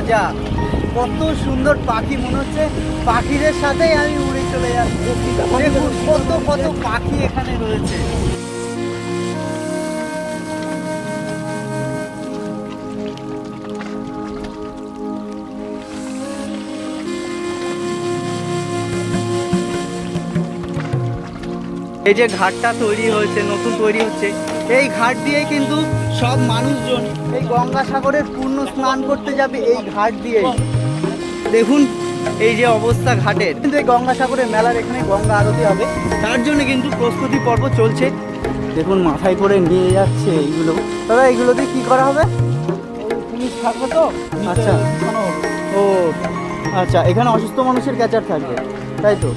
মজা। কত সুন্দর পাখি, মনে হচ্ছে পাখিদের সাথেই আমি উড়ে চলে যাচ্ছি। কত কত পাখি এখানে রয়েছে। এই যে ঘাটটা তৈরি হয়েছে, নতুন তৈরি হচ্ছে, এই ঘাট দিয়ে কিন্তু সব মানুষজন এই গঙ্গাসাগরের স্নান করতে যাবে এই ঘাট দিয়ে। দেখুন এই যে অবস্থা ঘাটের। কিন্তু এই গঙ্গাসাগরের মেলার এখানে গঙ্গা আরতি হবে। তার জন্য কিন্তু প্রস্তুতি পর্ব চলছে। দেখুন মাথায় করে নিয়ে যাচ্ছে এইগুলো। দাদা এইগুলো দিয়ে কী করা হবে? পুলিশ থাকবে তো? আচ্ছা। ও আচ্ছা। এখানে অসুস্থ মানুষের ক্যাচার থাকবে। তাই তো?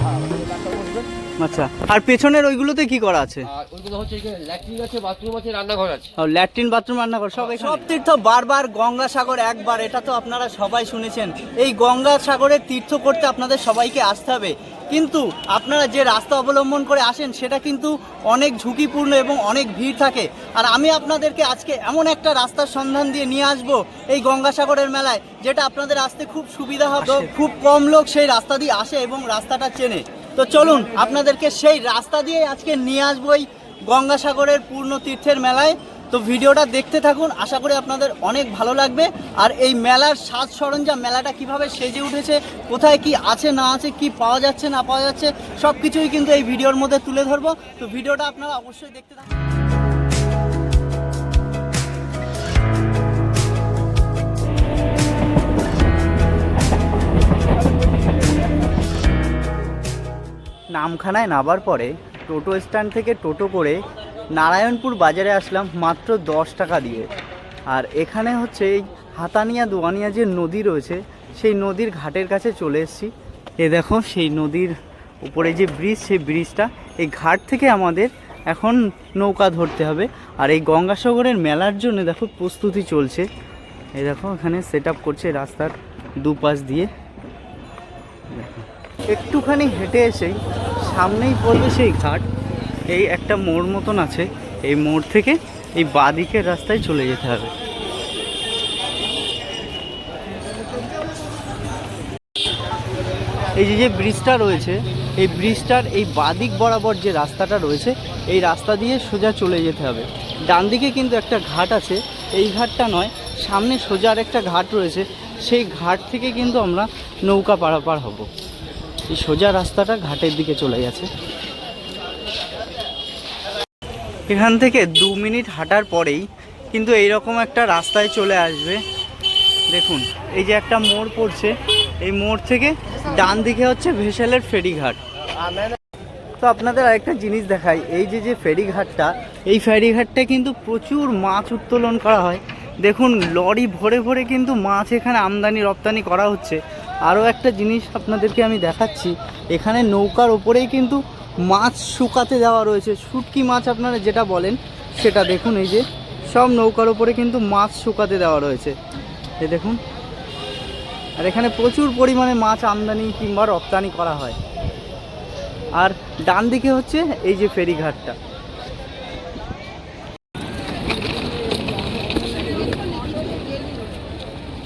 আচ্ছা আর পেছনের ওইগুলোতে কি করা আছে? আর ওইগুলো হচ্ছে ল্যাট্রিন আছে বাথরুম আছে রান্নাঘর আছে। ল্যাট্রিন বাথরুম রান্নাঘর সব সব তীর্থ বারবার গঙ্গাসাগর একবার এটা তো আপনারা সবাই শুনেছেন। এই গঙ্গাসাগরের তীর্থ করতে আপনাদের সবাইকে আসতে হবে। কিন্তু আপনারা যে রাস্তা অবলম্বন করে আসেন সেটা কিন্তু অনেক ঝুঁকিপূর্ণ এবং অনেক ভিড় থাকে। আর আমি আপনাদেরকে আজকে এমন একটা রাস্তার সন্ধান দিয়ে নিয়ে আসব এই গঙ্গাসাগরের মেলায় যেটা আপনাদের আসতে খুব সুবিধা হবে খুব কম লোক সেই রাস্তা দিয়ে আসে এবং রাস্তাটা চেনে। তো চলুন, আপনাদেরকে সেই রাস্তা দিয়ে আজকে নিয়ে আসব এই গঙ্গাসাগরের পূর্ণ তীর্থের মেলায়। তো ভিডিওটা দেখতে থাকুন, আশা করি আপনাদের অনেক ভালো লাগবে। আর এই মেলার সাজ সরঞ্জাম, মেলাটা কীভাবে সেজে উঠেছে, কোথায় কি আছে, না আছে, কি পাওয়া যাচ্ছে, না পাওয়া যাচ্ছে সব কিছুই কিন্তু এই ভিডিওর মধ্যে তুলে ধরবো। তো ভিডিওটা আপনারা অবশ্যই দেখতে থাকুন। নামখানায় নামার পরে টোটো স্ট্যান্ড থেকে টোটো করে নারায়ণপুর বাজারে আসলাম মাত্র দশ টাকা দিয়ে। আর এখানে হচ্ছে এই হাতানিয়া দোয়ানিয়া যে নদী রয়েছে, সেই নদীর ঘাটের কাছে চলে এসেছি। এ দেখো, সেই নদীর উপরে যে ব্রিজ, সেই ব্রিজটা, এই ঘাট থেকে আমাদের এখন নৌকা ধরতে হবে। আর এই গঙ্গাসাগরের মেলার জন্য দেখো প্রস্তুতি চলছে। এই দেখো, এখানে সেট করছে রাস্তার দুপাশ দিয়ে। একটুখানি হেঁটে এসেই সামনেই পড়বে সেই ঘাট। এই একটা মোড় মতন আছে। এই মোড় থেকে এই বাঁদিকের রাস্তায় চলে যেতে হবে। এই যে যে ব্রিজটা রয়েছে, এই ব্রিজটার এই বাদিক বরাবর যে রাস্তাটা রয়েছে, এই রাস্তা দিয়ে সোজা চলে যেতে হবে। ডান দিকে কিন্তু একটা ঘাট আছে। এই ঘাটটা নয়, সামনে সোজা আর একটা ঘাট রয়েছে। সেই ঘাট থেকে কিন্তু আমরা নৌকা পারাপার হব। এই সোজা রাস্তাটা ঘাটের দিকে চলে গেছে। এখান থেকে দু মিনিট হাঁটার পরেই কিন্তু এইরকম একটা রাস্তায় চলে আসবে। দেখুন, এই যে একটা মোড় পড়ছে, এই মোড় থেকে ডান দিকে হচ্ছে ভেসেলের ফেরিঘাট। তো আপনাদের আরেকটা জিনিস দেখাই, এই যে যে ফেরিঘাটটা, এই ফেরিঘাটটা কিন্তু প্রচুর মাছ উত্তোলন করা হয়। দেখুন, লরি ভরে ভরে কিন্তু মাছ এখানে আমদানি রপ্তানি করা হচ্ছে। আরও একটা জিনিস আপনাদেরকে আমি দেখাচ্ছি। এখানে নৌকার ওপরেই কিন্তু মাছ শুকাতে দেওয়া রয়েছে। শুটকি মাছ আপনারা যেটা বলেন, সেটা দেখুন এই যে, সব নৌকার ওপরে কিন্তু মাছ শুকাতে দেওয়া রয়েছে। এ দেখুন। আর এখানে প্রচুর পরিমাণে মাছ আমদানি কিংবা রপ্তানি করা হয়। আর ডান দিকে হচ্ছে এই যে ফেরিঘাটটা।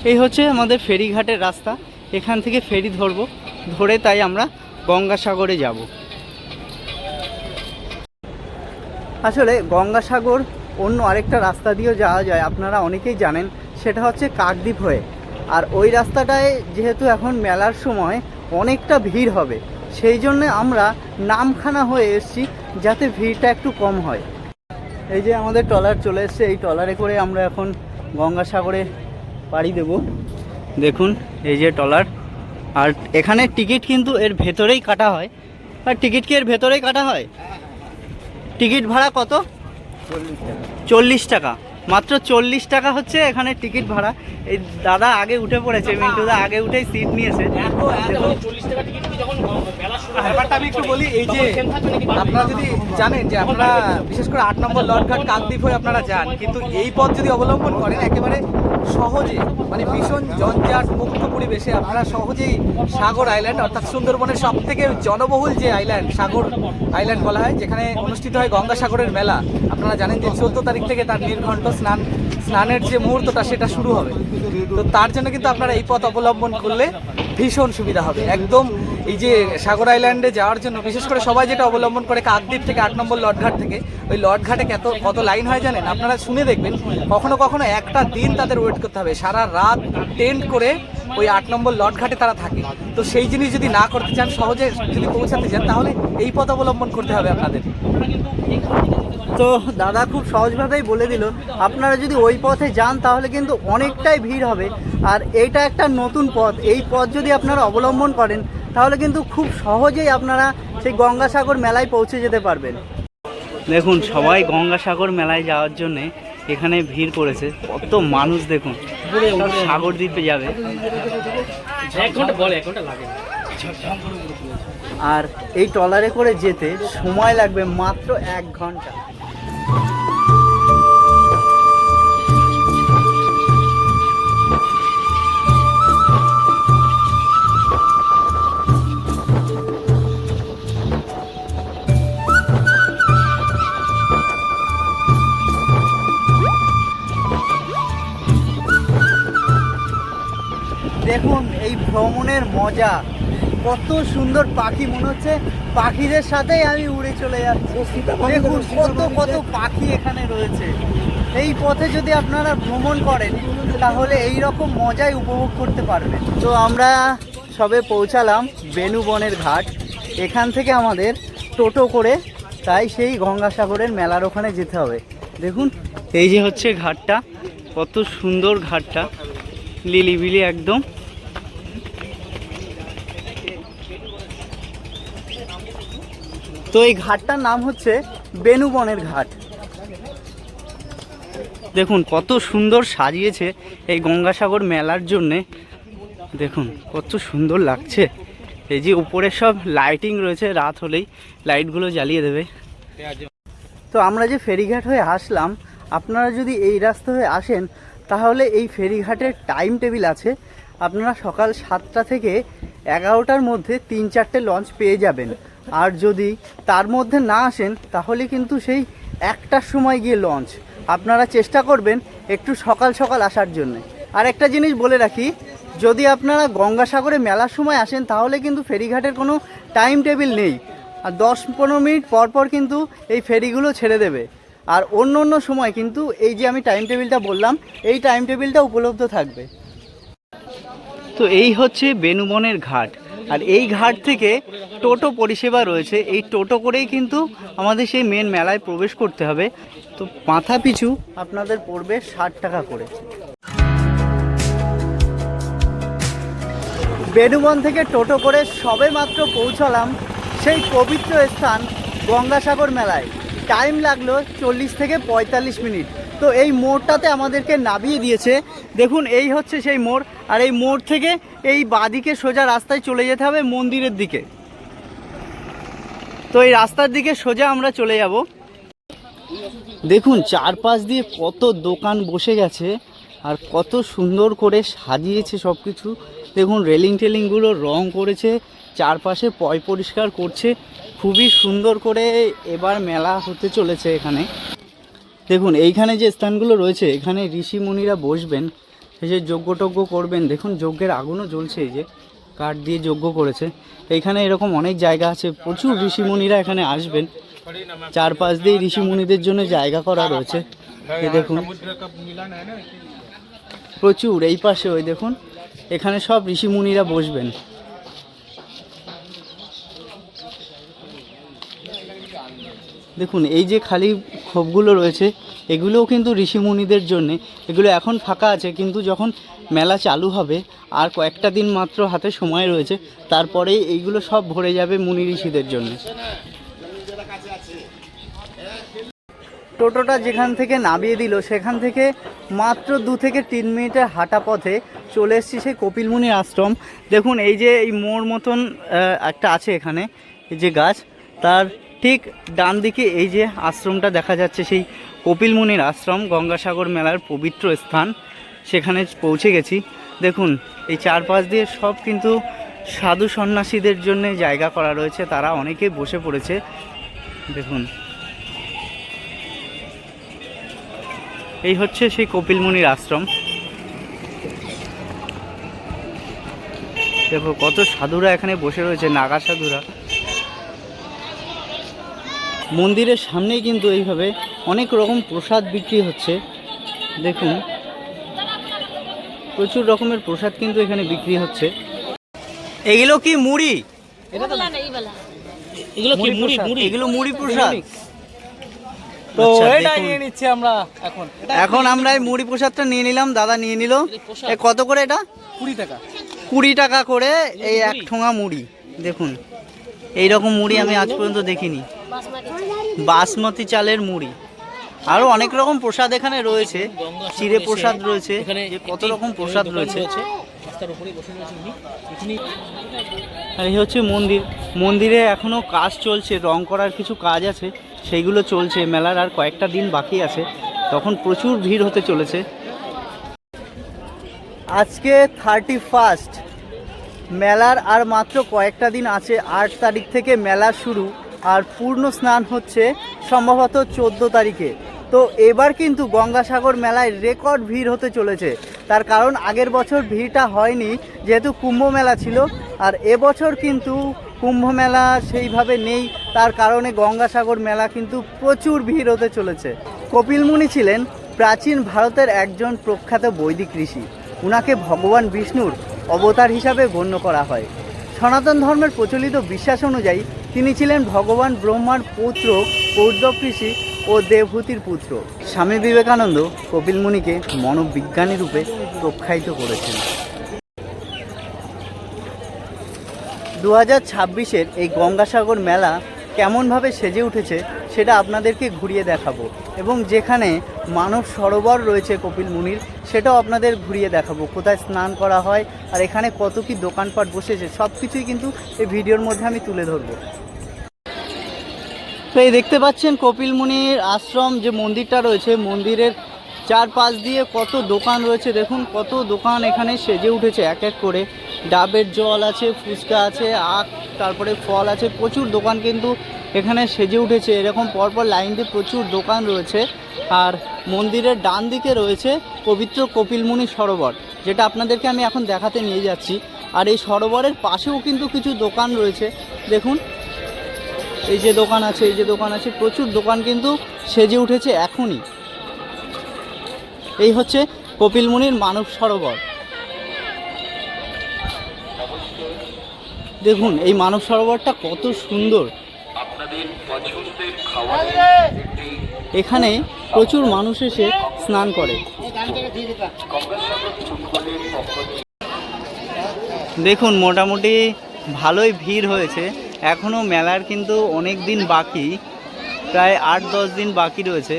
এই হচ্ছে আমাদের ফেরিঘাটের রাস্তা। এখান থেকে ফেরি ধরবো, ধরে তাই আমরা গঙ্গাসাগরে যাব। আসলে গঙ্গাসাগর অন্য আরেকটা রাস্তা দিয়েও যাওয়া যায়, আপনারা অনেকেই জানেন, সেটা হচ্ছে কাকদ্বীপ হয়ে। আর ওই রাস্তাটায় যেহেতু এখন মেলার সময় অনেকটা ভিড় হবে, সেই জন্য আমরা নামখানা হয়ে এসেছি যাতে ভিড়টা একটু কম হয়। এই যে আমাদের ট্রলার চলে এসছে, এই ট্রলারে করে আমরা এখন গঙ্গাসাগরে পাড়ি দেব। দেখুন এই যে টলার আর এখানে টিকিট কিন্তু এর ভেতরেই কাটা হয়। আর টিকিট কি এর ভেতরেই কাটা হয়? টিকিট ভাড়া কত? চল্লিশ টাকা। মাত্র চল্লিশ টাকা হচ্ছে এখানে টিকিট ভাড়া। এই দাদা আগে উঠে পড়েছে মিন্টুদা আগে উঠেই সিট নিয়েছে। ব্যাপারটা আমি একটু বলি এই যে আপনারা যদি জানেন যে আপনারা বিশেষ করে আট নম্বর লটঘাট কাকদ্বীপ হয়ে আপনারা যান। কিন্তু এই পথ যদি অবলম্বন করেন একেবারে সহজে মানে ভীষণ জঞ্জাট মুক্ত পরিবেশে আপনারা সহজেই সাগর আইল্যান্ড অর্থাৎ সুন্দরবনের সব থেকে জনবহুল যে আইল্যান্ড সাগর আইল্যান্ড বলা হয় যেখানে অনুষ্ঠিত হয় গঙ্গাসাগরের মেলা। আপনারা জানেন যে চোদ্দ তারিখ থেকে তার নির্ঘণ্ট স্নান, স্নানের যে মুহূর্তটা সেটা শুরু হবে। তো তার জন্য কিন্তু আপনারা এই পথ অবলম্বন করলে ভীষণ সুবিধা হবে। একদম এই যে সাগর আইল্যান্ডে যাওয়ার জন্য, বিশেষ করে সবাই যেটা অবলম্বন করে কাকদ্বীপ থেকে আট নম্বর লটঘাট থেকে, ওই লটঘাটে কত কত লাইন হয় জানেন? আপনারা শুনে দেখবেন, কখনো কখনো একটা দিন তাদের ওয়েট করতে হবে। সারা রাত টেন্ট করে ওই আট নম্বর লটঘাটে তারা থাকে। তো সেই জিনিস যদি না করতে চান, সহজে যদি পৌঁছাতে চান, তাহলে এই পথ অবলম্বন করতে হবে আপনাদের। তো দাদা খুব সহজভাবেই বলে দিল আপনারা যদি ওই পথে যান তাহলে কিন্তু অনেকটাই ভিড় হবে। আর এইটা একটা নতুন পথ এই পথ যদি আপনারা অবলম্বন করেন তাহলে কিন্তু খুব সহজেই আপনারা সেই গঙ্গাসাগর মেলায় পৌঁছে যেতে পারবেন। দেখুন সবাই গঙ্গাসাগর মেলায় যাওয়ার জন্যে এখানে ভিড় করেছে। কত মানুষ দেখুন সাগর দ্বীপে যাবে। এক ঘণ্টা বলে এক ঘণ্টা লাগে। আর এই ট্রলারে করে যেতে সময় লাগবে মাত্র এক ঘণ্টা। দেখুন এই ভ্রমণের মজা। কত সুন্দর পাখি মনে হচ্ছে পাখিদের সাথেই আমি উড়ে চলে যাচ্ছি। দেখুন কত কত পাখি এখানে রয়েছে। এই পথে যদি আপনারা ভ্রমণ করেন তাহলে এই রকম মজাই উপভোগ করতে পারবেন। তো আমরা সবে পৌঁছালাম বেনুবনের ঘাট। এখান থেকে আমাদের টোটো করে তাই সেই গঙ্গাসাগরের মেলার ওখানে যেতে হবে। দেখুন এই যে হচ্ছে ঘাটটা। কত সুন্দর ঘাটটা। লিলিবিলি একদম। তো এই ঘাটটার নাম হচ্ছে বেনুবনের ঘাট। দেখুন, কত সুন্দর সাজিয়েছে এই গঙ্গাসাগর মেলার জন্যে। দেখুন, কত সুন্দর লাগছে। এই যে উপরে সব লাইটিং রয়েছে, রাত হলেই লাইটগুলো জ্বালিয়ে দেবে। তো আমরা যে ফেরিঘাট হয়ে আসলাম, আপনারা যদি এই রাস্তা হয়ে আসেন, তাহলে এই ফেরিঘাটের টাইম টেবিল আছে। আপনারা সকাল সাতটা থেকে এগারোটার মধ্যে তিন চারটে লঞ্চ পেয়ে যাবেন। আর যদি তার মধ্যে না আসেন, তাহলে কিন্তু সেই একটার সময় গিয়ে লঞ্চ আপনারা চেষ্টা করবেন একটু সকাল সকাল আসার জন্য। আর একটা জিনিস বলে রাখি, যদি আপনারা গঙ্গাসাগরে মেলার সময় আসেন, তাহলে কিন্তু ফেরিঘাটের কোনো টাইম টেবিল নেই। আর দশ পনেরো মিনিট পর পর কিন্তু এই ফেরিগুলো ছেড়ে দেবে। আর অন্য অন্য সময় কিন্তু এই যে আমি টাইম টেবিলটা বললাম, এই টাইম টেবিলটা উপলব্ধ থাকবে। তো এই হচ্ছে বেনুবনের ঘাট। আর এই ঘাট থেকে টোটো পরিষেবা রয়েছে। এই টোটো করেই কিন্তু আমাদের সেই মেন মেলায় প্রবেশ করতে হবে। তো মাথা পিছু আপনাদের পড়বে ষাট টাকা করে। বেনুবন থেকে টোটো করে সবে মাত্র পৌঁছালাম সেই পবিত্র স্থান গঙ্গাসাগর মেলায়। টাইম লাগল চল্লিশ থেকে পঁয়তাল্লিশ মিনিট। তো এই মোড়টাতে আমাদেরকে নামিয়ে দিয়েছে। দেখুন, এই হচ্ছে সেই মোড়। আর এই মোড় থেকে এই বাদিকে সোজা রাস্তায় চলে যেতে হবে মন্দিরের দিকে। তো এই রাস্তার দিকে সোজা আমরা চলে যাব। দেখুন, চারপাশ দিয়ে কত দোকান বসে গেছে আর কত সুন্দর করে সাজিয়েছে সব কিছু দেখুন, রেলিং টেলিংগুলো রং করেছে, চারপাশে পয় পরিষ্কার করছে। খুবই সুন্দর করে এবার মেলা হতে চলেছে এখানে। দেখুন, এইখানে যে স্থানগুলো রয়েছে, এখানে ঋষি মুনিরা বসবেন। এই যে যজ্ঞ টজ্ঞ করবেন। দেখুন, যজ্ঞের আগুনও জ্বলছে এই যে। কাঠ দিয়ে যজ্ঞ করেছে। এখানে এরকম অনেক জায়গা আছে। প্রচুর ঋষি মুনিরা এখানে আসবেন। চারপাশ দিয়ে ঋষি মুনিদের জন্য জায়গা করা রয়েছে। এই দেখুন। প্রচুর এই পাশে ওই দেখুন। এখানে সব ঋষি মুনিরা বসবেন। দেখুন, এই যে খালি ক্ষোভগুলো রয়েছে এগুলোও কিন্তু ঋষি মুনিদের জন্যে। এগুলো এখন ফাঁকা আছে, কিন্তু যখন মেলা চালু হবে, আর কয়েকটা দিন মাত্র হাতে সময় রয়েছে, তারপরেই এইগুলো সব ভরে যাবে মুনি ঋষিদের জন্য। টোটোটা যেখান থেকে নামিয়ে দিল, সেখান থেকে মাত্র দু থেকে তিন মিনিটের হাঁটা পথে চলে এসেছি সেই কপিলমুনির আশ্রম। দেখুন, এই যে এই মোর মতন একটা আছে এখানে, এই যে গাছ, তার ঠিক ডান দিকে এই যে আশ্রমটা দেখা যাচ্ছে, সেই কপিল মুনির আশ্রম গঙ্গাসাগর মেলার পবিত্র স্থান, সেখানে পৌঁছে গেছি। দেখুন, এই চারপাশ দিয়ে সব কিন্তু সাধু সন্ন্যাসীদের জন্য জায়গা করা রয়েছে, তারা অনেকেই বসে পড়েছে। দেখুন। এই হচ্ছে সেই কপিল মুনির আশ্রম। দেখো, কত সাধুরা এখানে বসে রয়েছে, নাগা সাধুরা। মন্দিরের সামনেই কিন্তু এইভাবে অনেক রকম প্রসাদ বিক্রি হচ্ছে। দেখুন প্রচুর রকমের প্রসাদ কিন্তু এখানে বিক্রি হচ্ছে। এগুলো কি মুড়ি? এগুলো কি মুড়ি মুড়ি? এগুলো মুড়ি প্রসাদ। তো আচ্ছা, দেখুন। নিয়ে নিচ্ছি আমরা এখন। এখন আমরা এই মুড়ি প্রসাদটা নিয়ে নিলাম দাদা নিয়ে নিল। এ কত করে এটা? কুড়ি টাকা। কুড়ি টাকা করে এই এক ঠোঙা মুড়ি। দেখুন এই রকম মুড়ি আমি আজ পর্যন্ত দেখিনি। বাসমতি চালের মুড়ি। আরও অনেক রকম প্রসাদ এখানে রয়েছে। চিড়ে প্রসাদ রয়েছে কত রকম প্রসাদ রয়েছে। আর এই হচ্ছে মন্দির। মন্দিরে এখনও কাজ চলছে রং করার কিছু কাজ আছে সেইগুলো চলছে। মেলার আর কয়েকটা দিন বাকি আছে। তখন প্রচুর ভিড় হতে চলেছে। আজকে থার্টি ফার্স্ট মেলার আর মাত্র কয়েকটা দিন আছে। আট তারিখ থেকে মেলা শুরু। আর পূর্ণ স্নান হচ্ছে সম্ভবত চোদ্দ তারিখে। তো এবার কিন্তু গঙ্গাসাগর মেলায় রেকর্ড ভিড় হতে চলেছে। তার কারণ আগের বছর ভিড়টা হয়নি, যেহেতু কুম্ভ মেলা ছিল। আর এবছর কিন্তু কুম্ভ মেলা সেইভাবে নেই, তার কারণে গঙ্গাসাগর মেলা কিন্তু প্রচুর ভিড় হতে চলেছে। কপিল মুনি ছিলেন প্রাচীন ভারতের একজন প্রখ্যাত বৈদিক ঋষি। উনাকে ভগবান বিষ্ণুর অবতার হিসাবে গণ্য করা হয়। সনাতন ধর্মের প্রচলিত বিশ্বাস অনুযায়ী তিনি ছিলেন ভগবান ব্রহ্মার পুত্র কৌর্দব ঋষি ও দেবভূতির পুত্র। স্বামী বিবেকানন্দ কপিল মুনিকে মনোবিজ্ঞানী রূপে প্রখ্যায়িত করেছেন। দু হাজার ছাব্বিশের এই গঙ্গাসাগর মেলা কেমনভাবে সেজে উঠেছে সেটা আপনাদেরকে ঘুরিয়ে দেখাবো এবং যেখানে মানব সরোবর রয়েছে কপিল মুনির, সেটাও আপনাদের ঘুরিয়ে দেখাবো। কোথায় স্নান করা হয় আর এখানে কত কি দোকানপাট বসেছে সব কিছুই কিন্তু এই ভিডিওর মধ্যে আমি তুলে ধরবো। তো এই দেখতে পাচ্ছেন কপিল মুনির আশ্রম যে মন্দিরটা রয়েছে, মন্দিরের চারপাশ দিয়ে কত দোকান রয়েছে। দেখুন কত দোকান এখানে সেজে উঠেছে, এক এক করে। ডাবের জল আছে, ফুচকা আছে, আখ, তারপরে ফল আছে, প্রচুর দোকান কিন্তু এখানে সেজে উঠেছে। এরকম পরপর লাইন দিয়ে প্রচুর দোকান রয়েছে। আর মন্দিরের ডান দিকে রয়েছে পবিত্র কপিলমুনি সরোবর, যেটা আপনাদেরকে আমি এখন দেখাতে নিয়ে যাচ্ছি। আর এই সরোবরের পাশেও কিন্তু কিছু দোকান রয়েছে। দেখুন এই যে দোকান আছে, এই যে দোকান আছে, প্রচুর দোকান কিন্তু সেজে উঠেছে এখনই। এই হচ্ছে কপিলমুনির মানব সরোবর। দেখুন, এই মানব সরোবরটা কত সুন্দর। এখানে প্রচুর মানুষ এসে স্নান করে। দেখুন, মোটামুটি ভালোই ভিড় হয়েছে। এখনও মেলার কিন্তু অনেক দিন বাকি, প্রায় আট দশ দিন বাকি রয়েছে।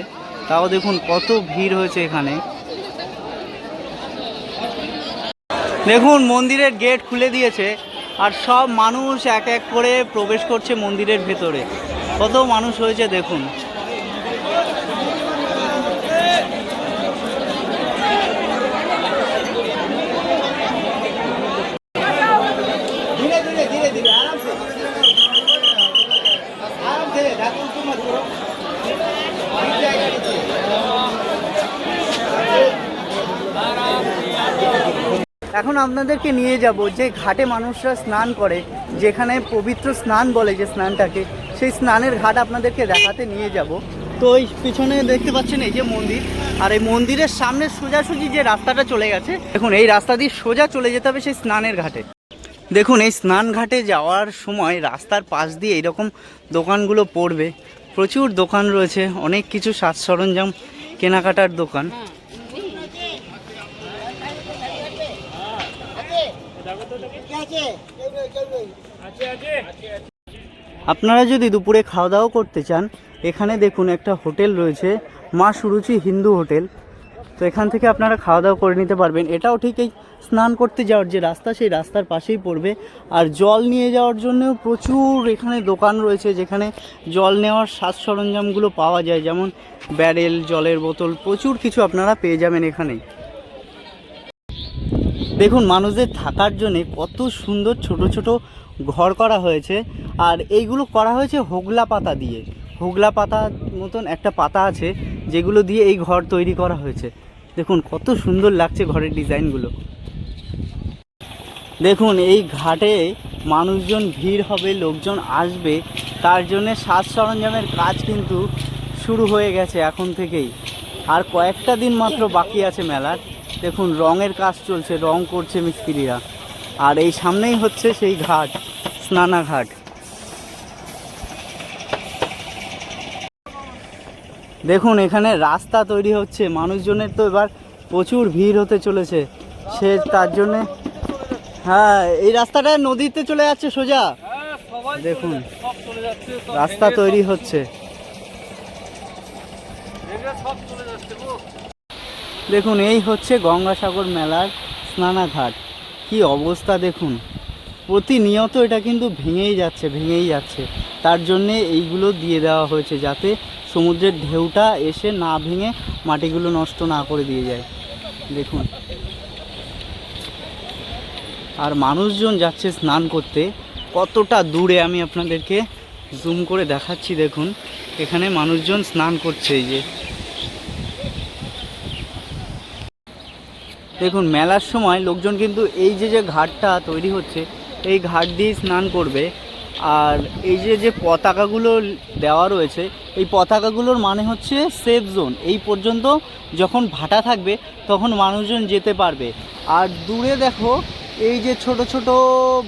তাও দেখুন কত ভিড় হয়েছে এখানে। দেখুন, মন্দিরের গেট খুলে দিয়েছে, আর সব মানুষ এক এক করে প্রবেশ করছে মন্দিরের ভেতরে। কত মানুষ হয়েছে দেখুন ধীরে ধীরে ধীরে ধীরে আরামসে আরামসে দেখুন তোমার এখন আপনাদেরকে নিয়ে যাব যে ঘাটে মানুষরা স্নান করে, যেখানে পবিত্র স্নান বলে যে স্নানটাকে, সেই স্নানের ঘাট আপনাদেরকে দেখাতে নিয়ে যাব। তো ওই পিছনে দেখতে পাচ্ছেন এই যে মন্দির, আর এই মন্দিরের সামনে সোজাসুজি যে রাস্তাটা চলে গেছে, দেখুন, এই রাস্তা দিয়ে সোজা চলে যেতে হবে সেই স্নানের ঘাটে। দেখুন, এই স্নান ঘাটে যাওয়ার সময় রাস্তার পাশ দিয়ে এরকম দোকানগুলো পড়বে। প্রচুর দোকান রয়েছে, অনেক কিছু সাজ সরঞ্জাম, কেনাকাটার দোকান। আপনারা যদি দুপুরে খাওয়া দাওয়া করতে চান এখানে দেখুন একটা হোটেল রয়েছে মা সুরুচি হিন্দু হোটেল। তো এখান থেকে আপনারা খাওয়া দাওয়া করে নিতে পারবেন। এটাও ঠিক এই স্নান করতে যাওয়ার যে রাস্তা সেই রাস্তার পাশেই পড়বে। আর জল নিয়ে যাওয়ার জন্যও প্রচুর এখানে দোকান রয়েছে যেখানে জল নেওয়ার সাজ সরঞ্জামগুলো পাওয়া যায়। যেমন ব্যারেল জলের বোতল প্রচুর কিছু আপনারা পেয়ে যাবেন এখানেই। দেখুন, মানুষদের থাকার জন্যে কত সুন্দর ছোট ছোট ঘর করা হয়েছে। আর এইগুলো করা হয়েছে হোগলা পাতা দিয়ে। হোগলা পাতা মতন একটা পাতা আছে, যেগুলো দিয়ে এই ঘর তৈরি করা হয়েছে। দেখুন, কত সুন্দর লাগছে ঘরের ডিজাইনগুলো। দেখুন, এই ঘাটে মানুষজন, ভিড় হবে, লোকজন আসবে। তার জন্যে সাজ সরঞ্জামের কাজ কিন্তু শুরু হয়ে গেছে এখন থেকেই। আর কয়েকটা দিন মাত্র বাকি আছে মেলার। দেখুন, রঙের কাজ চলছে, রং করছে মিস্ত্রিরা। আর এই সামনেই হচ্ছে সেই ঘাট, স্নানাঘাট। দেখুন, এখানে রাস্তা তৈরি হচ্ছে। মানুষজনের তো এবার প্রচুর ভিড় হতে চলেছে। সে তার জন্যে হ্যাঁ এই রাস্তাটা নদীতে চলে যাচ্ছে সোজা। দেখুন, রাস্তা তৈরি হচ্ছে। দেখুন, এই হচ্ছে গঙ্গাসাগর মেলার স্নানাঘাট। কি অবস্থা দেখুন। প্রতিনিয়ত এটা কিন্তু ভেঙেই যাচ্ছে ভেঙেই যাচ্ছে। তার জন্যে এইগুলো দিয়ে দেওয়া হয়েছে যাতে সমুদ্রের ঢেউটা এসে না ভেঙে মাটিগুলো নষ্ট না করে দিয়ে যায়। দেখুন। আর মানুষজন যাচ্ছে স্নান করতে। কতটা দূরে আমি আপনাদেরকে জুম করে দেখাচ্ছি, দেখুন। এখানে মানুষজন স্নান করছে এই যে। দেখুন, মেলার সময় লোকজন কিন্তু এই যে যে ঘাটটা তৈরি হচ্ছে, এই ঘাট দিয়ে স্নান করবে। আর এই যে যে পতাকাগুলো দেওয়া রয়েছে, এই পতাকাগুলোর মানে হচ্ছে সেফ জোন এই পর্যন্ত যখন ভাটা থাকবে, তখন মানুষজন যেতে পারবে। আর দূরে দেখো, এই যে ছোট ছোট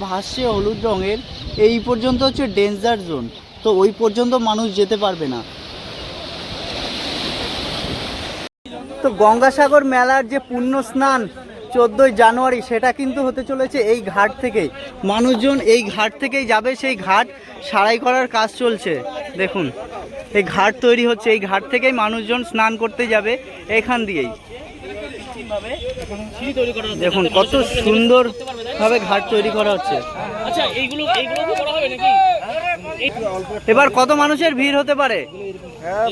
ভাসছে হলুদ রঙের, এই পর্যন্ত হচ্ছে ডেঞ্জার জোন তো ওই পর্যন্ত মানুষ যেতে পারবে না। তো গঙ্গাসাগর মেলার যে পুণ্য স্নান চোদ্দোই জানুয়ারি সেটা কিন্তু হতে চলেছে এই ঘাট থেকেই মানুষজন এই ঘাট থেকেই যাবে সেই ঘাট সারাই করার কাজ চলছে। দেখুন এই ঘাট তৈরি হচ্ছে এই ঘাট থেকেই মানুষজন স্নান করতে যাবে এখান দিয়েই। দেখুন কত মানুষজন যেতে সুন্দর করতে পারবে, তাই তো? ভাবে ঘাট তৈরি করা হচ্ছে। আচ্ছা এইগুলো এইগুলো করা হবে নাকি? এবার কত মানুষের ভিড় হতে পারে?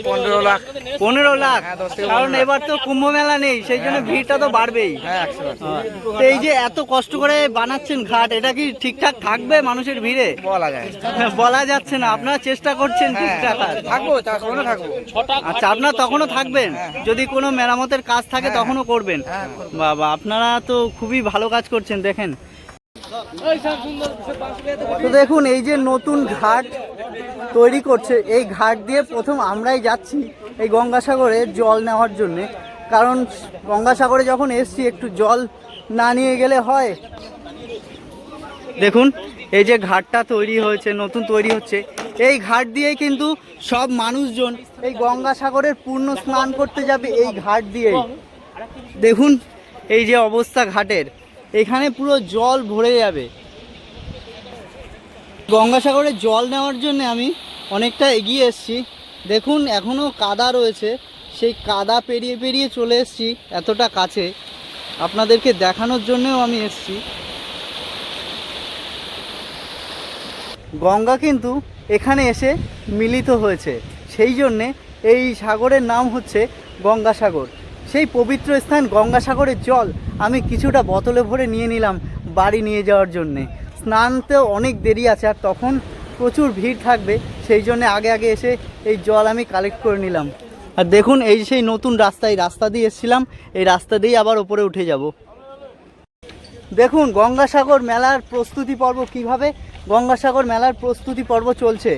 পনেরো লাখ। পনেরো লাখ। হ্যাঁ, কারণ এবার তো কুম্ভ মেলা নেই সেই জন্য ভিড়টা তো বাড়বেই। হ্যাঁ হ্যাঁ। তো এই যে এত কষ্ট করে বানাচ্ছেন ঘাট এটা কি ঠিকঠাক থাকবে মানুষের ভিড়ে? বলা যায় হ্যাঁ, বলা যাচ্ছে না। আপনারা চেষ্টা করছেন ঠিকঠাক। থাকব থাকব। আচ্ছা আপনারা তখনও থাকবেন? যদি কোনো মেরামতের কাজ থাকে তখনও করবেন। বাবা আপনারা তো খুবই ভালো কাজ করছেন দেখেন। তো দেখুন, এই যে নতুন ঘাট তৈরি করছে, এই ঘাট দিয়ে প্রথম আমরাই যাচ্ছি এই গঙ্গাসাগরে জল নেওয়ার জন্যে। কারণ গঙ্গাসাগরে যখন এসছি, একটু জল না নিয়ে গেলে হয়। দেখুন, এই যে ঘাটটা তৈরি হয়েছে, নতুন তৈরি হচ্ছে, এই ঘাট দিয়েই কিন্তু সব মানুষজন এই গঙ্গাসাগরের পূর্ণ স্নান করতে যাবে এই ঘাট দিয়েই। দেখুন, এই যে অবস্থা ঘাটের। এখানে পুরো জল ভরে যাবে। গঙ্গাসাগরে জল নেওয়ার জন্য আমি অনেকটা এগিয়ে এসেছি। দেখুন এখনও কাদা রয়েছে। সেই কাদা পেরিয়ে পেরিয়ে চলে এসেছি এতটা কাছে। আপনাদেরকে দেখানোর জন্যও আমি এসেছি। গঙ্গা কিন্তু এখানে এসে মিলিত হয়েছে। সেই জন্যে এই সাগরের নাম হচ্ছে গঙ্গাসাগর। সেই পবিত্র স্থান গঙ্গাসাগরের জল আমি কিছুটা বোতলে ভরে নিয়ে নিলাম বাড়ি নিয়ে যাওয়ার জন্যে। স্নানতেও অনেক দেরি আছে আর তখন প্রচুর ভিড় থাকবে, সেই জন্য আগে আগে এসে এই জল আমি কালেক্ট করে নিলাম। আর দেখুন, এই সেই নতুন রাস্তা এই রাস্তা দিয়ে এসেছিলাম, এই রাস্তা দিয়েই আবার ওপরে উঠে যাব। দেখুন, গঙ্গাসাগর মেলার প্রস্তুতি পর্ব কীভাবে, গঙ্গাসাগর মেলার প্রস্তুতি পর্ব চলছে।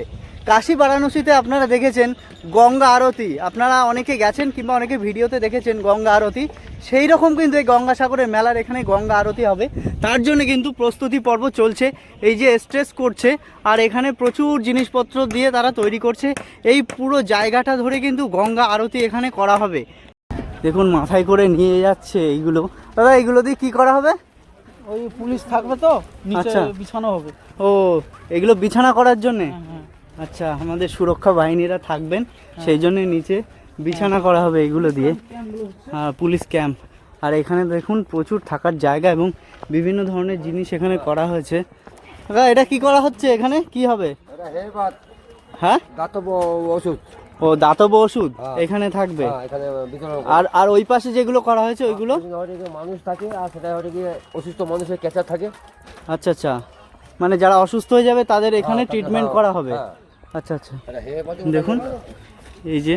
কাশী বারাণসীতে আপনারা দেখেছেন গঙ্গা আরতি। আপনারা অনেকে গেছেন কিংবা অনেকে ভিডিওতে দেখেছেন গঙ্গা আরতি। সেই রকম কিন্তু এই গঙ্গাসাগরের মেলার এখানে গঙ্গা আরতি হবে। তার জন্য কিন্তু প্রস্তুতি পর্ব চলছে। এই যে স্ট্রেস করছে আর এখানে প্রচুর জিনিসপত্র দিয়ে তারা তৈরি করছে। এই পুরো জায়গাটা ধরে কিন্তু গঙ্গা আরতি এখানে করা হবে। দেখুন মাথায় করে নিয়ে যাচ্ছে এইগুলো। দাদা এইগুলো দিয়ে কী করা হবে? ওই পুলিশ থাকবে তো নিচে আচ্ছা। বিছানো হবে। ও এগুলো বিছানা করার জন্যে? হ্যাঁ, হ্যাঁ। আচ্ছা আমাদের সুরক্ষা বাহিনীরা থাকবেন সেই জন্য নিচে বিছানা করা হবে এগুলো দিয়ে। আর পুলিশ ক্যাম্প। আর এখানে দেখুন প্রচুর থাকার জায়গা এবং বিভিন্ন ধরনের জিনিস এখানে করা হয়েছে। কাকা, এটা কি করা হচ্ছে এখানে? কি হবে? হ্যাঁ? দাতব ওষুধ। ও দাতব ওষুধ? হ্যাঁ। এখানে থাকবে? হ্যাঁ, আর আর ওই পাশে যেগুলো করা হয়েছে ওইগুলো? মানুষ থাকে আর সেটা হয়তো গিয়ে অসুস্থ মানুষের ক্যাচার থাকে। আচ্ছা আচ্ছা। মানে যারা অসুস্থ হয়ে যাবে তাদের এখানে হ্যাঁ, ট্রিটমেন্ট হ্যাঁ, করা হবে। হ্যাঁ। আচ্ছা আচ্ছা। হেয়ে দেখুন এই যে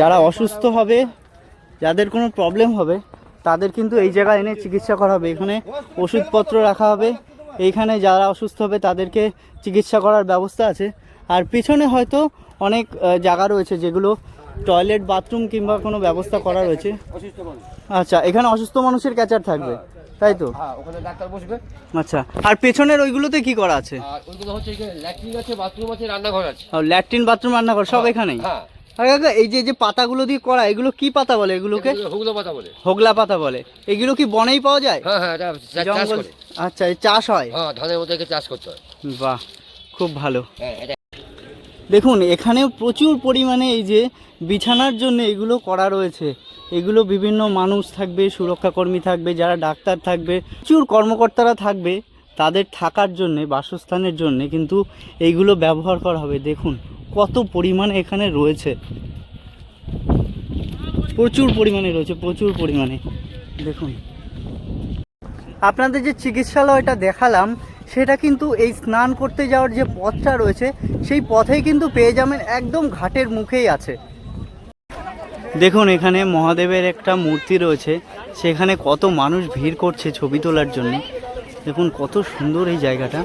যারা অসুস্থ হবে যাদের কোনো প্রবলেম হবে তাদের কিন্তু এই জায়গায় এনে চিকিৎসা করা হবে। এখানে ওষুধপত্র রাখা হবে। এইখানে যারা অসুস্থ হবে তাদেরকে চিকিৎসা করার ব্যবস্থা আছে। আর পিছনে হয়তো অনেক জায়গা রয়েছে যেগুলো টয়লেট বাথরুম কিংবা কোনো ব্যবস্থা করা রয়েছে। আচ্ছা এখানে অসুস্থ মানুষের ক্যাচার থাকবে। তাই তো? হ্যাঁ ওখানে ডাক্তার বসবে। আচ্ছা আর পেছনের ওইগুলোতে কি করা আছে? ওইগুলো হচ্ছে ল্যাট্রিন আছে বাথরুম আছে রান্নাঘর আছে। ল্যাট্রিন বাথরুম রান্নাঘর সব এখানেই? হ্যাঁ। কাকা এই যে যে পাতাগুলো দিয়ে করা এগুলো কি পাতা বলে এগুলোকে? এগুলো পাতা বলে। হোগলা পাতা বলে। এগুলো কি বনেই পাওয়া যায়? হ্যাঁ হ্যাঁ এটা চাষ করে। আচ্ছা এই চাষ হয়? হ্যাঁ ধানের মধ্যে চাষ করতে হয়। বাহ খুব ভালো। হ্যাঁ দেখুন এখানে প্রচুর পরিমাণে এই যে বিছানার জন্য এগুলো করা রয়েছে। এগুলো বিভিন্ন মানুষ থাকবে, সুরক্ষাকর্মী থাকবে, যারা ডাক্তার থাকবে, প্রচুর কর্মকর্তারা থাকবে, তাদের থাকার জন্যে, বাসস্থানের জন্যে, কিন্তু এইগুলো ব্যবহার করা হবে। দেখুন, কত পরিমাণে এখানে রয়েছে। প্রচুর পরিমাণে রয়েছে, প্রচুর পরিমাণে। দেখুন। আপনাদের যে চিকিৎসালয়টা দেখালাম, সেটা কিন্তু এই স্নান করতে যাওয়ার যে পথটা রয়েছে, সেই পথেই কিন্তু পেয়ে যাবেন একদম ঘাটের মুখেই আছে। দেখুন, এখানে মহাদেবের একটা মূর্তি রয়েছে। সেখানে কত মানুষ ভিড় করছে ছবি তোলার জন্য। দেখুন, কত সুন্দর এই জায়গাটা।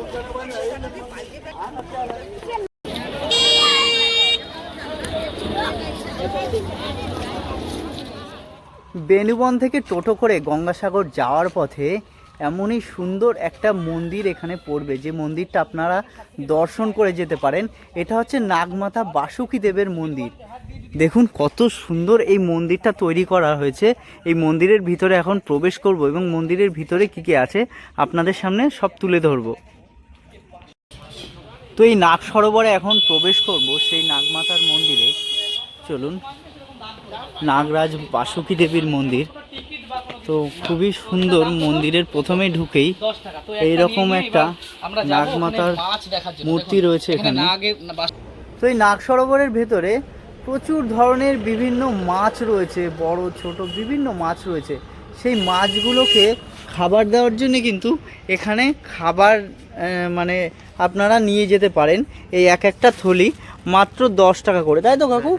বেনুবন থেকে টোটো করে গঙ্গাসাগর যাওয়ার পথে এমনই সুন্দর একটা মন্দির এখানে পড়বে। যে মন্দিরটা আপনারা দর্শন করে যেতে পারেন, এটা হচ্ছে নাগমাতা বাসুকী দেবের মন্দির। দেখুন কত সুন্দর এই মন্দিরটা তৈরি করা হয়েছে। এই মন্দিরের ভিতরে এখন প্রবেশ করব এবং মন্দিরের ভিতরে কী কী আছে আপনাদের সামনে সব তুলে ধরবো। তো এই নাগ সরোবরে এখন প্রবেশ করব সেই নাগমাতার মন্দিরে। চলুন। নাগরাজ বাসুকী দেবীর মন্দির। তো খুবই সুন্দর মন্দিরের প্রথমে ঢুকেই এইরকম একটা নাগমাতার মূর্তি রয়েছে এখানে। তো এই নাগ সরোবরের ভেতরে প্রচুর ধরনের বিভিন্ন মাছ রয়েছে, বড়, ছোট, বিভিন্ন মাছ রয়েছে। সেই মাছগুলোকে খাবার দেওয়ার জন্য কিন্তু এখানে খাবার মানে আপনারা নিয়ে যেতে পারেন এই এক একটা থলি মাত্র দশ টাকা করে, তাই তো কাকু?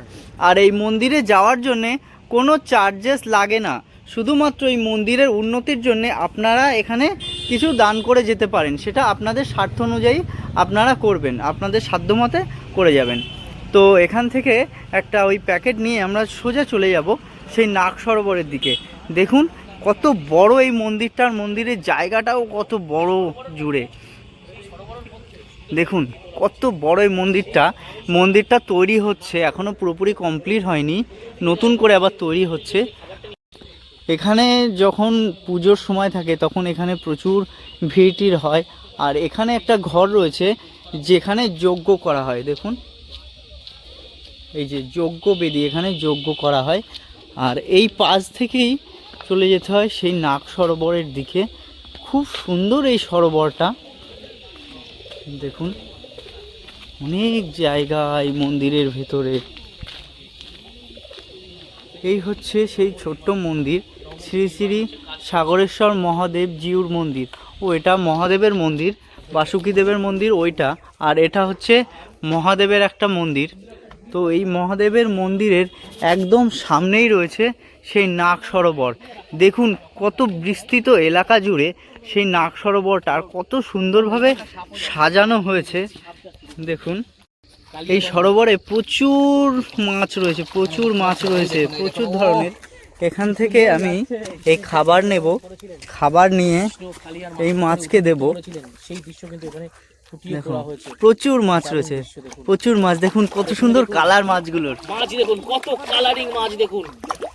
আর এই মন্দিরে যাওয়ার জন্যে কোনো চার্জেস লাগে না। শুধুমাত্র এই মন্দিরের উন্নতির জন্যে আপনারা এখানে কিছু দান করে যেতে পারেন, সেটা আপনাদের স্বার্থ অনুযায়ী আপনারা করবেন, আপনাদের সাধ্যমতে করে যাবেন। তো এখান থেকে একটা ওই প্যাকেট নিয়ে আমরা সোজা চলে যাব সেই নাগ সরোবরের দিকে। দেখুন, কত বড় এই মন্দিরটার মন্দিরের জায়গাটাও কত বড় জুড়ে। দেখুন, কত বড় এই মন্দিরটা। মন্দিরটা তৈরি হচ্ছে এখনও পুরোপুরি কমপ্লিট হয়নি, নতুন করে আবার তৈরি হচ্ছে। এখানে যখন পুজোর সময় থাকে, তখন এখানে প্রচুর ভিড় হয়। আর এখানে একটা ঘর রয়েছে, যেখানে যজ্ঞ করা হয়, দেখুন। এই যে যজ্ঞ বেদি, এখানে যজ্ঞ করা হয়। আর এই পাশ থেকেই চলে যেতে হয় সেই নাগ সরোবরের দিকে। খুব সুন্দর এই সরোবরটা। দেখুন, অনেক জায়গা এই মন্দিরের ভেতরে। এই হচ্ছে সেই ছোট্ট মন্দির, শ্রী শ্রী সাগরেশ্বর মহাদেব জিউর মন্দির। ও, এটা মহাদেবের মন্দির বাসুকী দেবের মন্দির, ওইটা। আর এটা হচ্ছে মহাদেবের একটা মন্দির। তো এই মহাদেবের মন্দিরের একদম সামনেই রয়েছে সেই নাগ সরোবর। দেখুন কত বিস্তৃত এলাকা জুড়ে সেই নাগ সরোবরটা আর কত সুন্দরভাবে সাজানো হয়েছে। দেখুন, এই সরোবরে প্রচুর মাছ রয়েছে, প্রচুর মাছ রয়েছে, প্রচুর ধরনের। এখান থেকে আমি এই খাবার নেব, খাবার নিয়ে এই মাছকে দেব। সেই দৃশ্য কিন্তু এখানে দেখুন। প্রচুর মাছ রয়েছে। প্রচুর মাছ দেখুন কত সুন্দর কালার মাছগুলোর। মাছ দেখুন কত কালারিং মাছ দেখুন।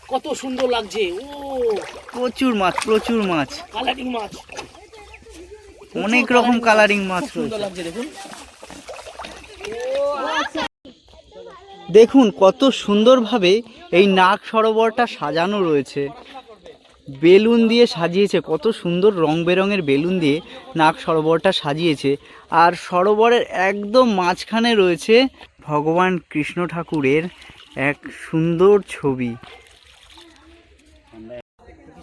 কত সুন্দর লাগছে। ও প্রচুর মাছ প্রচুর মাছ। কালারিং মাছ। অনেক রকম কালারিং মাছ। সুন্দর রয়েছে। লাগছে দেখুন। দেখুন কত সুন্দরভাবে এই নাগ সরোবরটা সাজানো রয়েছে। বেলুন দিয়ে সাজিয়েছে, কত সুন্দর রং বেরঙের বেলুন দিয়ে নাগ সরোবরটা সাজিয়েছে। আর সরোবরের একদম মাঝখানে রয়েছে ভগবান কৃষ্ণ ঠাকুরের এক সুন্দর ছবি।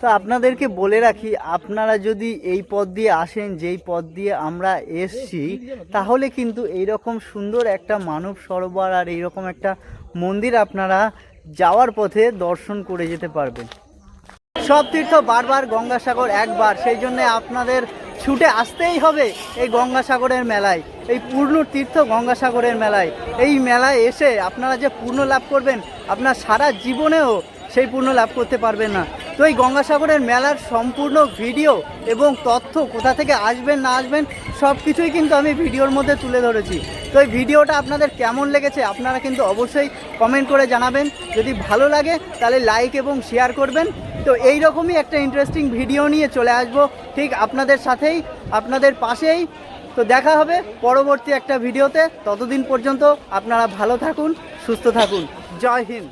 তো আপনাদেরকে বলে রাখি, আপনারা যদি এই পথ দিয়ে আসেন, যেই পথ দিয়ে আমরা এসছি, তাহলে কিন্তু এইরকম সুন্দর একটা মানব সরোবর আর এইরকম একটা মন্দির আপনারা যাওয়ার পথে দর্শন করে যেতে পারবেন। সব তীর্থ বারবার গঙ্গাসাগর একবার, সেই জন্য আপনাদের ছুটে আসতেই হবে এই গঙ্গাসাগরের মেলায়, এই পূর্ণ তীর্থ গঙ্গাসাগরের মেলায়। এই মেলায় এসে আপনারা যে পূর্ণ লাভ করবেন, আপনার সারা জীবনেও সেই পূর্ণ লাভ করতে পারবেন না। তো এই গঙ্গাসাগরের মেলার সম্পূর্ণ ভিডিও এবং তথ্য কোথা থেকে আসবেন, না আসবেন, সব কিছুই কিন্তু আমি ভিডিওর মধ্যে তুলে ধরেছি। তো এই ভিডিওটা আপনাদের কেমন লেগেছে, আপনারা কিন্তু অবশ্যই কমেন্ট করে জানাবেন। যদি ভালো লাগে, তাহলে লাইক এবং শেয়ার করবেন। তো এই রকমই একটা ইন্টারেস্টিং ভিডিও নিয়ে চলে আসব। ঠিক আপনাদের সাথেই, আপনাদের পাশেই। তো দেখা হবে পরবর্তী একটা ভিডিওতে ততদিন পর্যন্ত আপনারা ভালো থাকুন, সুস্থ থাকুন। জয় হিন্দ।